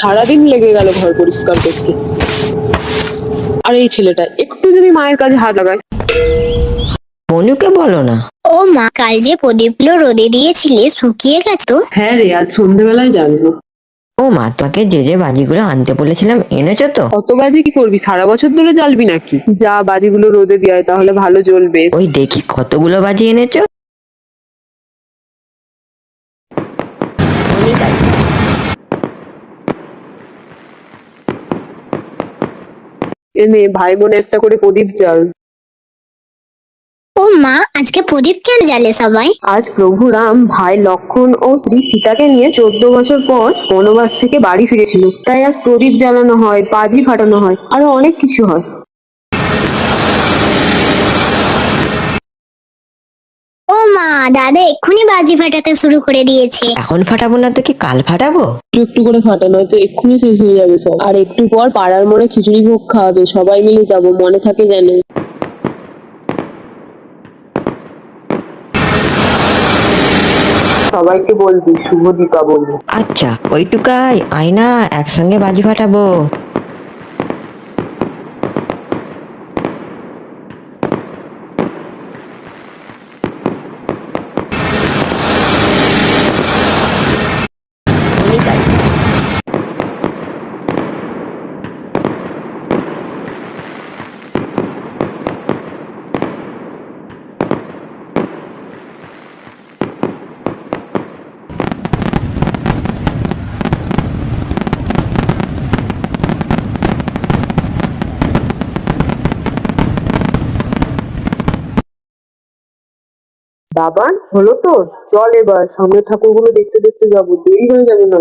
সারাদিন লেগে গেল ঘর পরিষ্কার করতে। আর এই ছেলেটা একটু যদি মায়ের কাছে হাত লাগায়। মনুকে বলো না। ও মা কাল যে প্রদীপগুলো রোদে দিয়েছিলে শুকিয়ে গেছে। তো হ্যাঁ রে আজ সন্ধ্যেবেলায় জানব। ও মা তোমাকে যে যে বাজিগুলো আনতে বলেছিলাম এনেছো তো? কত বাজি কি করবি? সারা বছর ধরে জ্বালবি নাকি? যা বাজিগুলো রোদে দেয় তাহলে ভালো জ্বলবে। ওই দেখি কতগুলো বাজি এনেছো? ঠিক আছে এনে ভাই বোনে একটা করে প্রদীপ জ্বাল। ও মা আজকে প্রদীপ কেন জ্বালে সবাই? আজ প্রভু রাম ভাই লক্ষণ ও শ্রী সীতাকে নিয়ে চোদ্দ বছর পর বনবাস থেকে বাড়ি ফিরেছিল। তাই আজ প্রদীপ জ্বালানো হয় বাজি ফাটানো হয় আরও অনেক কিছু হয় ও মা দাদা এক্ষুনি বাজি ফাটাতে শুরু করে দিয়েছে। এখন ফাটাবো না তো কি? কাল ফাটাবো? একটু একটু করে ফাটানো হয়তো এক্ষুনি শেষ হয়ে যাবে সব। আর একটু পর পাড়ার মোড়ে খিচুড়ি ভোগ খাওয়াবে সবাই মিলে যাব মনে থাকে জানে সবাইকে বলবি শুভ দীপাবলি। আচ্ছা ওইটুকাই আয়না একসঙ্গে বাজি ফাটাবো ঠিক আছে বাবা হলো তো? চল এবার সামনে ঠাকুরগুলো দেখতে দেখতে যাব। দেরি হয়ে যাবে না